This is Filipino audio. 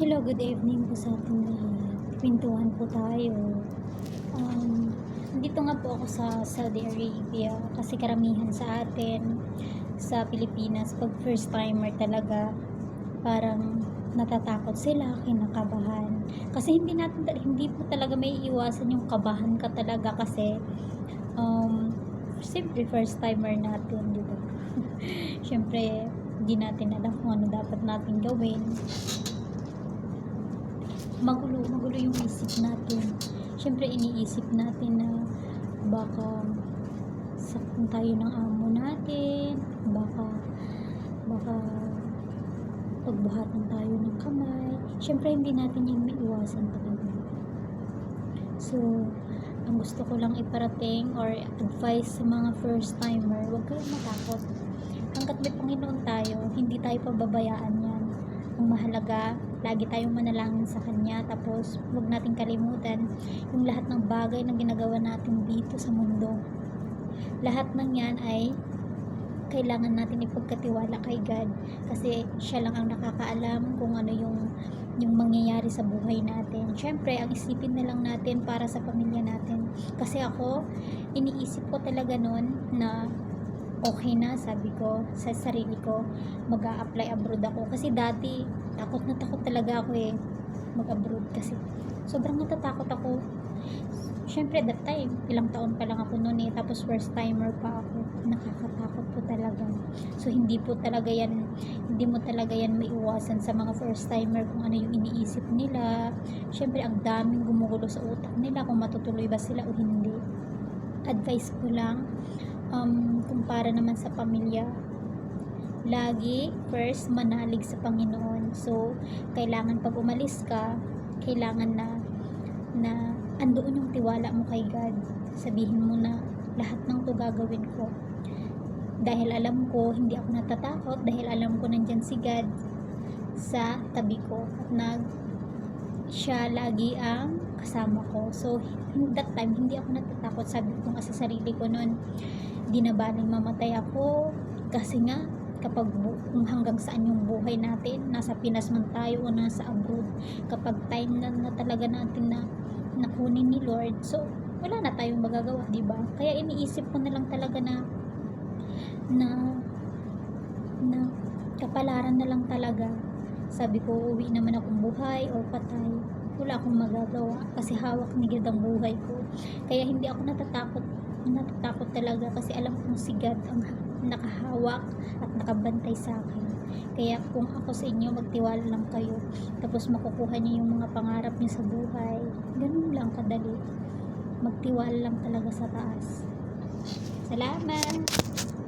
Hello, good evening po sa ating lahat. Pintuhan po tayo. Um, dito nga po ako sa Saudi Arabia kasi karamihan sa atin sa Pilipinas pag first timer talaga parang natatakot sila, kinakabahan. Kasi hindi natin hindi po talaga may iwasan yung kabahan ka talaga kasi um, siyempre first timer natin, di ba? siyempre hindi natin alam kung ano dapat natin gawin magulo, magulo yung isip natin. Siyempre, iniisip natin na baka saktan tayo ng amo natin, baka baka pagbuhatan tayo ng kamay. Siyempre, hindi natin yan maiwasan talaga. So, ang gusto ko lang iparating or advice sa mga first timer, huwag kayong matakot. Hanggat may Panginoon tayo, hindi tayo pababayaan yan. Ang mahalaga, lagi tayong manalangin sa Kanya. Tapos, huwag nating kalimutan yung lahat ng bagay na ginagawa natin dito sa mundo. Lahat ng yan ay kailangan natin ipagkatiwala kay God kasi siya lang ang nakakaalam kung ano yung yung mangyayari sa buhay natin. Siyempre, ang isipin na lang natin para sa pamilya natin. Kasi ako, iniisip ko talaga noon na okay na, sabi ko, sa sarili ko, mag apply abroad ako. Kasi dati, takot na takot talaga ako eh, mag-abroad kasi. Sobrang natatakot ako. Siyempre, that time, ilang taon pa lang ako noon eh, tapos first timer pa ako. Nakakatakot po talaga. So, hindi po talaga yan, hindi mo talaga yan maiwasan sa mga first timer kung ano yung iniisip nila. Siyempre, ang daming gumugulo sa utak nila kung matutuloy ba sila o hindi. Advice ko lang, um, kumpara naman sa pamilya, lagi first manalig sa Panginoon. So, kailangan pag umalis ka, kailangan na na andoon yung tiwala mo kay God. Sabihin mo na lahat ng to gagawin ko. Dahil alam ko, hindi ako natatakot dahil alam ko nandyan si God sa tabi ko at nag siya lagi ang kasama ko. So, in that time, hindi ako natatakot. Sabi ko nga sa sarili ko noon, di na baling mamatay ako. Kasi nga kapag kung hanggang saan yung buhay natin nasa Pinas man tayo o nasa abroad kapag time na, na talaga natin na nakunin ni Lord so wala na tayong magagawa di ba? Kaya iniisip ko na lang talaga na na na kapalaran na lang talaga. Sabi ko uwi naman akong buhay o patay. Wala akong magagawa kasi hawak ni God ang buhay ko. Kaya hindi ako natatakot natatakot talaga kasi alam kong si God ang nakahawak at nakabantay sa akin. Kaya kung ako sa inyo, magtiwala lang kayo. Tapos makukuha niyo yung mga pangarap niyo sa buhay. Ganun lang kadali. Magtiwala lang talaga sa taas. Salamat!